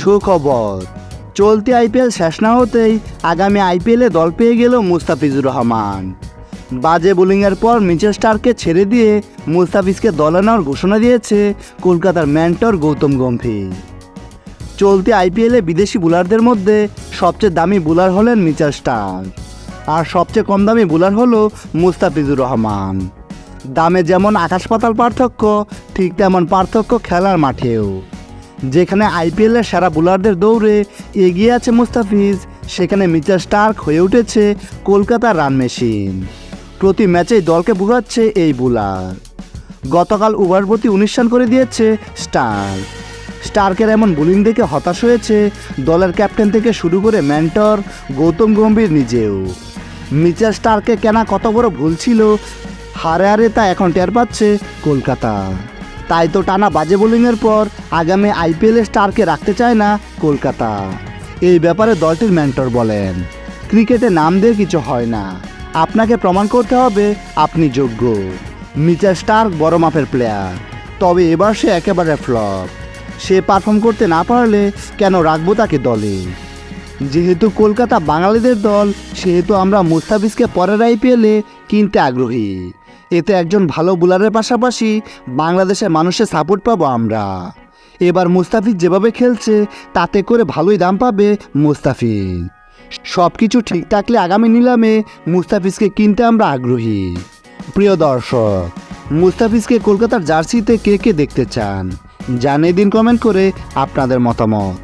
সুখবর। চলতি আইপিএল শেষ না হতেই আগামী আইপিএলে দল পেয়ে গেল মুস্তাফিজুর রহমান। বাজে বোলিংয়ের পর মিচেল স্টারকে ছেড়ে দিয়ে মুস্তাফিজকে দলে নেওয়ার ঘোষণা দিয়েছে কলকাতার ম্যান্টর গৌতম গম্ভীর। চলতি আইপিএলে বিদেশি বোলারদের মধ্যে সবচেয়ে দামি বোলার হলেন মিচেল স্টার আর সবচেয়ে কম দামি বোলার হলো মুস্তাফিজুর রহমান। দামে যেমন আকাশ পাতাল পার্থক্য, ঠিক তেমন পার্থক্য খেলার মাঠেও। যেখানে আইপিএলের সেরা বোলারদের দৌড়ে এগিয়ে আছে মুস্তাফিজ, সেখানে মিচেল স্টার্ক হয়ে উঠেছে কলকাতার রান মেশিন। প্রতি ম্যাচেই দলকে ভুগাচ্ছে এই বোলার। গতকাল ওভার প্রতি উনিশ রান করে দিয়েছে স্টার স্টার্কের এমন বোলিং দেখে হতাশ হয়েছে দলের ক্যাপ্টেন থেকে শুরু করে মেন্টর গৌতম গম্ভীর নিজেও। মিচেল স্টারকে কেনা কত বড় ভুল ছিল, হারে হারে তা এখন টের পাচ্ছে কলকাতা। তাই তো টানা বাজে বোলিংয়ের পর আগামী আইপিএলে স্টারকে রাখতে চায় না কলকাতা। এই ব্যাপারে দলটির মেন্টর বলেন, ক্রিকেটে নাম দিয়ে কিছু হয় না। আপনাকে প্রমাণ করতে হবে, আপনি যোগ্য। মিচেল স্টার্ক বড় মাপের প্লেয়ার তবে এবার সে একেবারে ফ্লপ সে পারফর্ম করতে না পারলে কেন রাখব তাকে দলে? যেহেতু কলকাতা বাঙালিদের দল, সেহেতু আমরা মুস্তাফিজকে পরের আইপিএলে কিনতে আগ্রহী। এতে একজন ভালো বোলারের পাশাপাশি বাংলাদেশের মানুষের সাপোর্ট পাবো আমরা। এবার মুস্তাফিজ যেভাবে খেলছে, তাতে করে ভালোই দাম পাবে মুস্তাফিজ। সব কিছু ঠিক থাকলে আগামী নিলামে মুস্তাফিজকে কিনতে আমরা আগ্রহী। প্রিয় দর্শক, মুস্তাফিজকে কলকাতার জার্সিতে কে কে দেখতে চান? জানিয়ে দিন কমেন্ট করে আপনাদের মতামত।